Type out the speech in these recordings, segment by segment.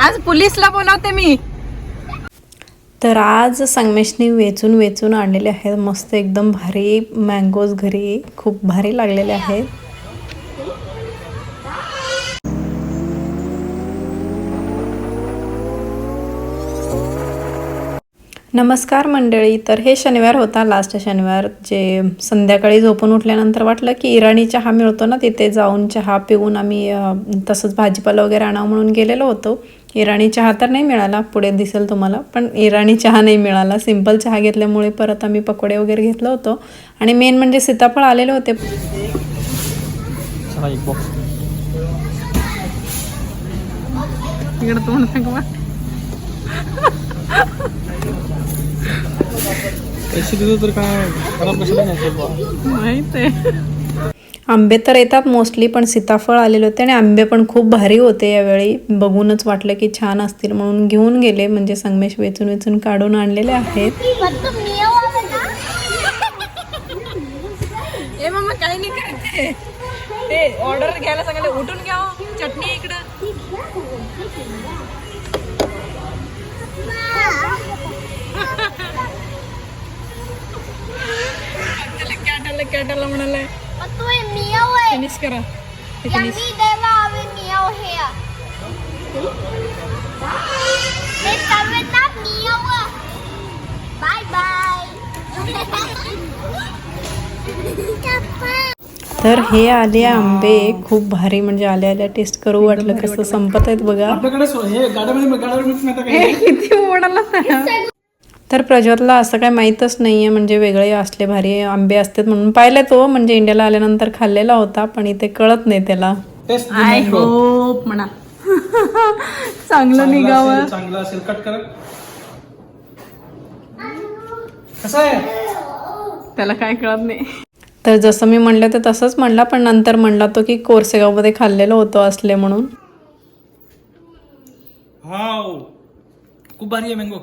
आज पोलीसला बोलावते मी. तर आज संगमेशनी वेचून वेचून आणलेले आहेत. मस्त एकदम भारी मँगोज घरी खूप भारी लागलेले आहेत. नमस्कार मंडळी. तर हे शनिवार होता लास्ट शनिवार जे संध्याकाळी झोपून उठल्यानंतर वाटलं की इराणी चहा मिळतो ना तिथे जाऊन चहा पिऊन आम्ही तसंच भाजीपाला वगैरे आणावं म्हणून गेलेलो होतो. इराणी चहा तर नाही मिळाला पुढे दिसेल तुम्हाला. पण इराणी चहा नाही मिळाला. सिंपल चहा घेतल्यामुळे परत आम्ही पकोडे वगैरे घेतलं होतं. आणि मेन म्हणजे सीताफळ आलेले होते. तर काय? आंबे तर येतात मोस्टली पण सीताफळ आलेले होते आणि आंबे पण खूप भारी होते यावेळी. बघूनच वाटलं की छान असतील म्हणून घेऊन गेले म्हणजे संगमेश वेचून वेचून काढून आणलेले आहेत. ए मम्मा काही नाही करते. ते ऑर्डर घ्यायला सांगितलं उठून घ्या हो. चटणी इकडं. कॅटला कॅटला म्हणाले फिनिश करा. Yummy Deva with meow here. Come with that meow. Bye bye. तर हे आले आंबे. खूप भारी म्हणजे आल्या आल्या टेस्ट करू वाटलं कसं संपत आहेत बघा. आपल्याकडे हे काही किती ओढाला तर प्रज्वतला असं काय माहीतच नाही आहे म्हणजे वेगळे असले भारी आंबे असतात म्हणून. पाहिलं तो म्हणजे इंडियाला आल्यानंतर खाल्लेला होता पण इथे कळत नाही त्याला. टेस्ट आय होप म्हणा. चांगलं निघावं. चांगला असेल. कट कर. कसं आहे? त्याला काय कळत नाही. तर जसं मी म्हणलं तर तसंच म्हणला पण नंतर म्हणला तो की कोरसेगावमध्ये खाल्लेलं होतं असले म्हणून. हाव खूप भारी आहे मँगो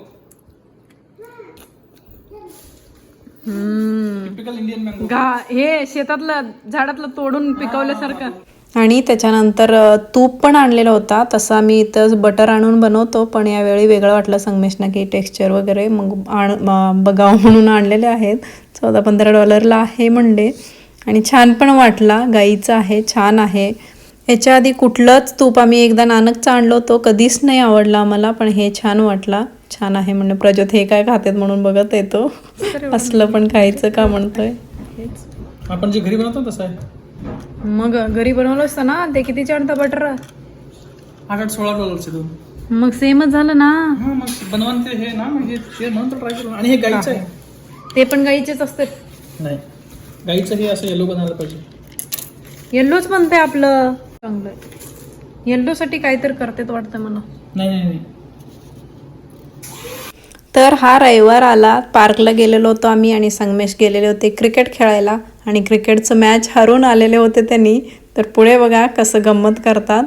टिपिकल इंडियन मँगो गा हे शेतातलं झाडातलं तोडून पिकवल्यासारखं. आणि त्याच्यानंतर तूप पण आणलेला होता. तसा मी इथं बटर आणून बनवतो पण यावेळी वेगळं वाटलं संगमेशना की टेक्स्चर वगैरे. मग आण बघावं म्हणून आणलेले आहेत. चौदा पंधरा डॉलरला आहे म्हणले. आणि छान पण वाटला. गाईचं आहे छान आहे. याच्या आधी कुठलंच तूप आम्ही एकदा नानकचं आणलं होतं. कधीच नाही आवडला आम्हाला पण हे छान वाटला. छान आहे म्हणजे प्रज्योत हे काय खातेत म्हणून बघत येतो असलं पण खायचं का म्हणतोय. आपण जे घरी बनवतो तसं आहे. मग घरी बनवलं असतं ना ते किती चढतं बटर आठ आठ सोळा डॉलरचे दोन मग सेमच झालं ना. हा मग बनवून ते हे ना हे ते म्हणून ट्राय करू आणि हे गाईचं आहे. ते पण गाईचेच असते नाही. गाईचं हे असं येलो बनायला पाहिजे. येल्लोच बनते आपलं. चांगलं येल्लो साठी काहीतरी करतेत वाटतं मला. नाही नाही नाही. तर हा रविवार आला. पार्कला गेलेलो होतो आम्ही आणि संगमेश गेलेले होते क्रिकेट खेळायला. आणि क्रिकेटचं मॅच हरून आलेले होते त्यांनी. तर पुढे बघा कसं गंमत करतात.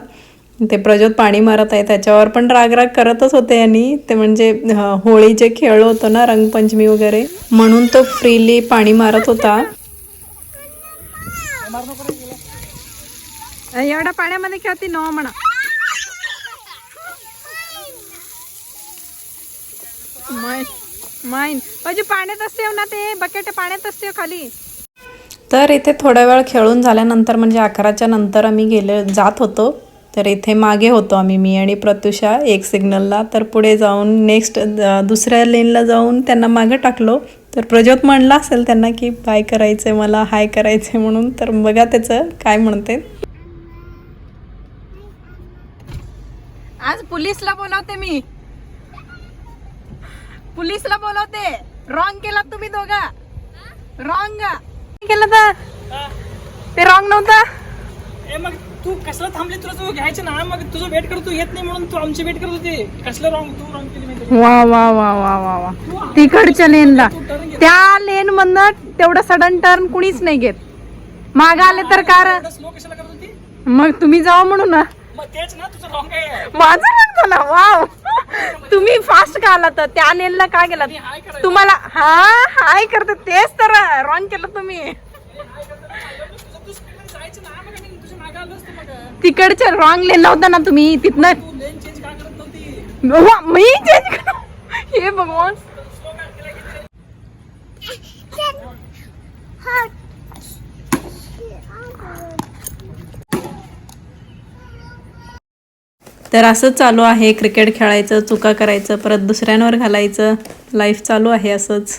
ते प्रज्योत पाणी मारत आहे. त्याच्यावर पण राग राग करतच होते यांनी. ते म्हणजे होळी जे खेळ होतो ना रंगपंचमी वगैरे. म्हणून तो फ्रीली पाणी मारत होता. एवढ्या पाण्यामध्ये खेळती न म्हणा. माइन म्हणजे पाण्यात असते ना ते बकेट पाण्यात असते खाली. तर इथे थोडा वेळ खेळून झाल्यानंतर म्हणजे अकराच्या नंतर आम्ही गेले जात होतो. तर इथे मागे होतो आम्ही मी आणि प्रत्युषा एक सिग्नलला तर पुढे जाऊन नेक्स्ट दुसऱ्या लेनला जाऊन त्यांना मागे टाकलो. तर प्रज्योत म्हणला असेल त्यांना की बाय करायचं मला हाय करायचं म्हणून. तर बघा त्याचं काय म्हणते. आज पोलीसला बोलावते मी. पोलीसला बोलावते. रॉंग केला तुम्ही दोघा. रॉंग केलं तर? ते रॉंग नव्हता? ए मग तू कसला थांबली? तुला तू घ्यायचं ना. मग तुझं वेट करतो तू येत नाही म्हणून तू आमची वेट करत होती. कसलं रॉंग तू रॉंग केली वा वा वा वा वा वा. तिकडच्या लेनला. त्या लेन मधनं तेवढं सडन टर्न कुणीच नाही घेत. माग आले तर कार मग तुम्ही जावा म्हणून ना. मग तेच ना तुझं रॉंग आहे. माझं पण झाला. वाव तुम्ही फास्ट का आला तर त्या लेनला का गेला तुम्हाला हा हाय करते. तेच तर रॉंग केलं तुम्ही. जायचं ना मग आम्ही तुझ्या मागे आलो असतो मग तिकडच्या रॉंग लेनला होता ना तुम्ही तिथनं तू लेन चेंज का करत नव्हती वा, मी चेंज हे भगवान. तर असंच चालू आहे. क्रिकेट खेळायचं चुका करायचं परत दुसऱ्यांवर घालायचं. लाईफ चालू आहे असंच.